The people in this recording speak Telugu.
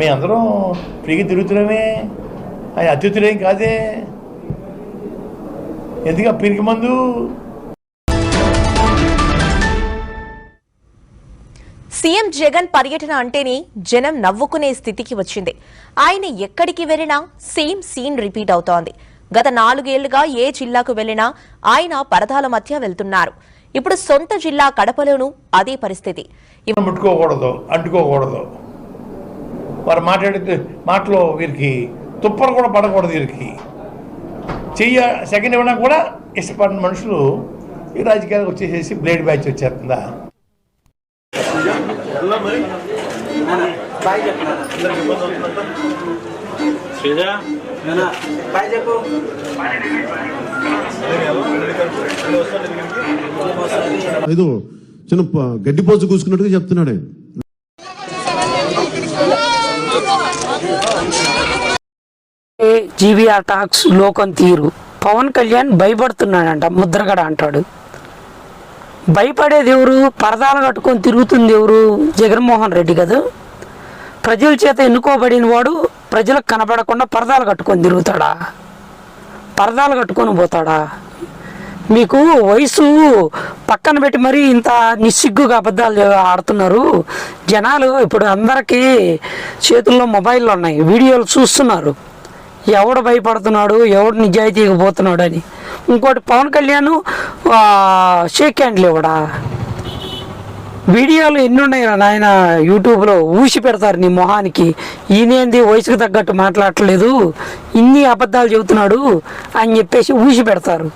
మేమందరం ఫ్రీగా తిరుగుతున్నామే. ఆయన అతిథులేం కాదే. ఎందుకు పిరికి మందు? సీఎం జగన్ పర్యటన అంటేనే జనం నవ్వుకునే స్థితికి వచ్చింది. ఆయన ఎక్కడికి వెళ్ళినా సేమ్ సీన్ రిపీట్ అవుతోంది. గత నాలుగేళ్ళుగా ఏ జిల్లాకు వెళ్ళినా ఆయన పరదాల మధ్య వెళ్తున్నారు. ఇప్పుడు సొంత జిల్లా కడపలోనూ అదే పరిస్థితి. ముట్టుకోకూడదు అంటుకోకూడదు. వారు మాట్లాడితే మాటలో వీరికి తుప్పలు కూడా పడకూడదు వీరికి. చెయ్య సెకండ్ ఇవ్వడం కూడా ఇష్టపడిన మనుషులు ఈ రాజకీయాలకు వచ్చేసేసి బ్లేడ్ బ్యాచ్ వచ్చేస్తుందా ఏదో చిన్న గడ్డి పోచు కూసుకున్నట్టుగా చెప్తున్నాడు ఆయన. జీవీఆర్ టాక్స్ లోకం తీరు. పవన్ కళ్యాణ్ భయపడుతున్నాడంట ముద్రగడ అంటాడు. భయపడేది ఎవరు? పరదాలు కట్టుకొని తిరుగుతుంది ఎవరు? జగన్మోహన్ రెడ్డి కదా. ప్రజల చేత ఎన్నుకోబడిన వాడు ప్రజలకు కనబడకుండా పరదాలు కట్టుకొని తిరుగుతాడా? పరదాలు కట్టుకొని పోతాడా? మీకు వయసు పక్కన పెట్టి మరీ ఇంత నిస్సిగ్గుగా అబద్ధాలు ఆడుతున్నారు. జనాలు ఇప్పుడు అందరికీ చేతుల్లో మొబైల్లో ఉన్నాయి. వీడియోలు చూస్తున్నారు. ఎవడు భయపడుతున్నాడు? ఎవడు నిజాయితీగా పోతున్నాడు అని. ఇంకోటి పవన్ కళ్యాణ్ షేక్ హ్యాండ్లు ఇవ్వడా? వీడియోలు ఎన్ని ఉన్నాయి నాయన యూట్యూబ్లో? ఊసి పెడతారు నీ మొహానికి. ఈయనేంది? వయసుకు తగ్గట్టు మాట్లాడట్లేదు. ఇన్ని అబద్ధాలు చెబుతున్నాడు అని చెప్పేసి ఊసి పెడతారు.